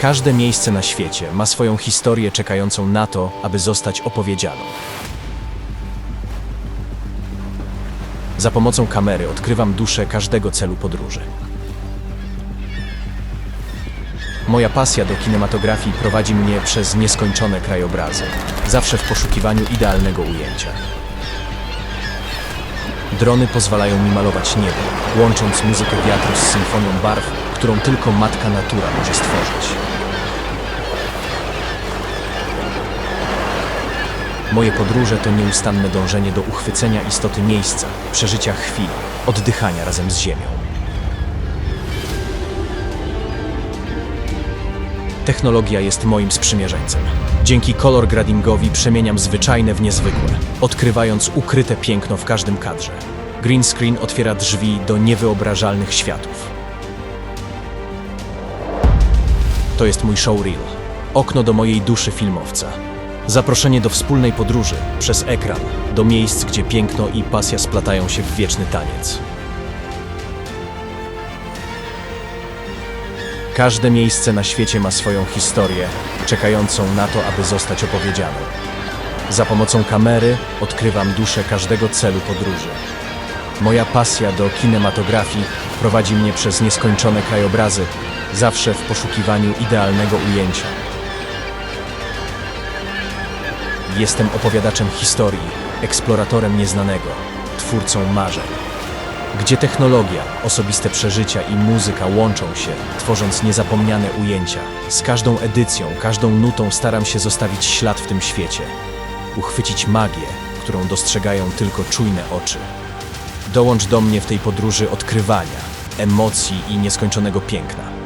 Każde miejsce na świecie ma swoją historię czekającą na to, aby zostać opowiedzianą. Za pomocą kamery odkrywam duszę każdego celu podróży. Moja pasja do kinematografii prowadzi mnie przez nieskończone krajobrazy, zawsze w poszukiwaniu idealnego ujęcia. Drony pozwalają mi malować niebo, łącząc muzykę wiatru z symfonią barw, którą tylko matka natura może stworzyć. Moje podróże to nieustanne dążenie do uchwycenia istoty miejsca, przeżycia chwili, oddychania razem z ziemią. Technologia jest moim sprzymierzeńcem. Dzięki kolor gradingowi przemieniam zwyczajne w niezwykłe, odkrywając ukryte piękno w każdym kadrze. Green screen otwiera drzwi do niewyobrażalnych światów. To jest mój showreel. Okno do mojej duszy filmowca. Zaproszenie do wspólnej podróży przez ekran do miejsc, gdzie piękno i pasja splatają się w wieczny taniec. Każde miejsce na świecie ma swoją historię, czekającą na to, aby zostać opowiedzianą. Za pomocą kamery odkrywam duszę każdego celu podróży. Moja pasja do kinematografii prowadzi mnie przez nieskończone krajobrazy, zawsze w poszukiwaniu idealnego ujęcia. Jestem opowiadaczem historii, eksploratorem nieznanego, twórcą marzeń. Gdzie technologia, osobiste przeżycia i muzyka łączą się, tworząc niezapomniane ujęcia. Z każdą edycją, każdą nutą staram się zostawić ślad w tym świecie. Uchwycić magię, którą dostrzegają tylko czujne oczy. Dołącz do mnie w tej podróży odkrywania, emocji i nieskończonego piękna.